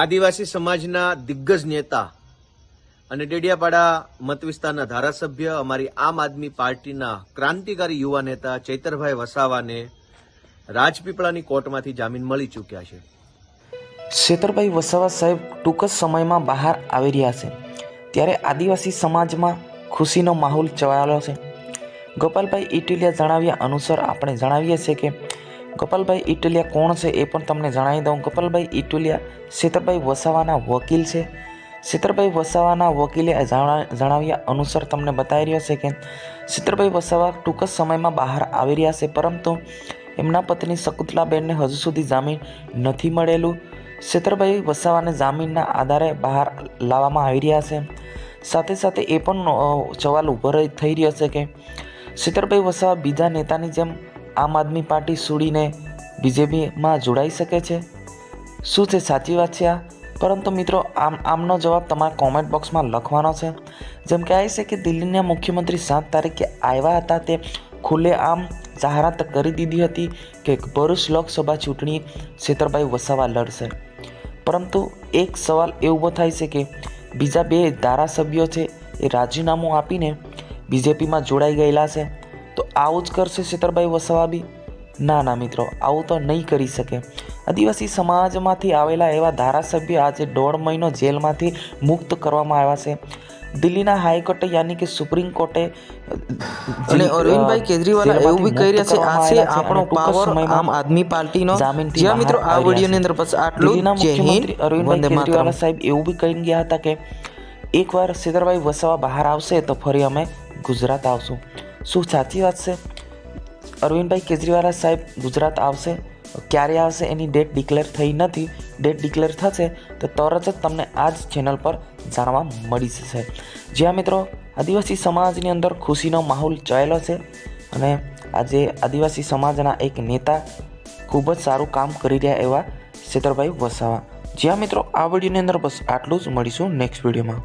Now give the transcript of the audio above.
આદિવાસી સમાજના દિગ્ગજ નેતા અને ડેડિયાપાડા મત વિસ્તારના ધારાસભ્ય, અમારી આમ આદમી પાર્ટીના ક્રાંતિકારી યુવા નેતા ચૈતરભાઈ વસાવાને રાજપીપળાની કોર્ટમાંથી જામીન મળી ચૂક્યા છે. શેતરભાઈ વસાવા સાહેબ ટૂંક જ સમયમાં બહાર આવી રહ્યા છે. ત્યારે આદિવાસી સમાજમાં ખુશીનો માહોલ ચવાયેલો છે. ગોપાલભાઈ ઇટલિયા જણાવ્યા અનુસાર આપણે જણાવીએ છીએ કે ગોપાલભાઈ ઇટલિયા કોણ છે એ પણ તમને જણાવી દઉં. કપાલભાઈ ઇટોલિયા સેતરભાઈ વસાવાના વકીલ છે. શેતરભાઈ વસાવાના વકીલે જણાવ્યા અનુસાર તમને બતાવી રહ્યો છે કે શેતરભાઈ વસાવા ટૂંક જ સમયમાં બહાર આવી રહ્યા છે, પરંતુ એમના પત્ની શકુંતલાબેનને હજુ સુધી જામીન નથી મળેલું. શેતરભાઈ વસાવાને જામીનના આધારે બહાર લાવવામાં આવી રહ્યા છે. સાથે સાથે એ પણ સવાલ ઊભો થઈ રહ્યો છે કે શેતરભાઈ વસાવા બીજા નેતાની જેમ આમ આદમી પાર્ટી છોડીને બીજેપીમાં જોડાઈ શકે છે? શું છે સાચી વાત છે આ? પરંતુ મિત્રો, આમ આમનો જવાબ તમારા કોમેન્ટ બોક્સમાં લખવાનો છે. જેમ કહેવાય છે કે દિલ્હીના મુખ્યમંત્રી સાત તારીખે આવ્યા હતા તે ખુલ્લે આમ જાહેરાત કરી દીધી હતી કે ભરૂચ લોકસભા ચૂંટણી છેતરભાઈ વસાવા લડશે. પરંતુ એક સવાલ એ ઊભો થાય છે કે બીજા બે ધારાસભ્યો છે એ રાજીનામું આપીને બીજેપીમાં જોડાઈ ગયેલા છે. આવું જ કરશે શેતરભાઈ વસાવા બી ના ના મિત્રો આવું તો નહીં કરી શકે. આદિવાસી સમાજમાંથી આવેલા એવા ધારાસભ્ય આજે દોઢ મહિનો જેલમાંથી મુક્ત કરવામાં આવ્યા છે. દિલ્હીના હાઈકોર્ટે યાની કે સુપ્રીમ કોર્ટે અને અરવિંદભાઈ કેજરીવાલ એવું બી કહી રહ્યા છે આ છે આપણો પાવર આમ આદમી પાર્ટીનો. જ્યાં મિત્રો આ વિડીયોની અંદર બસ આટલું જય હિન્દ અરવિંદભાઈ કેજરીવાલ સાહેબ એવું બી કહી ગયા હતા કે એકવાર શેતરભાઈ વસાવા બહાર આવશે તો ફરી અમે ગુજરાત આવશું. શું સાચી વાત છે? અરવિંદભાઈ કેજરીવાલ સાહેબ ગુજરાત આવશે, ક્યારે આવશે એની ડેટ ડિક્લેર થઈ નથી ડેટ ડિક્લેર થશે તો તરત જ તમને આ જ ચેનલ પર જાણવા મળી જશે. જ્યાં મિત્રો, આદિવાસી સમાજની અંદર ખુશીનો માહોલ ચાલેલો છે અને આજે આદિવાસી સમાજના એક નેતા ખૂબ જ સારું કામ કરી રહ્યા એવા શેતરભાઈ વસાવા. જ્યાં મિત્રો, આ વિડીયોની અંદર બસ આટલું જ. મળીશું નેક્સ્ટ વિડીયોમાં.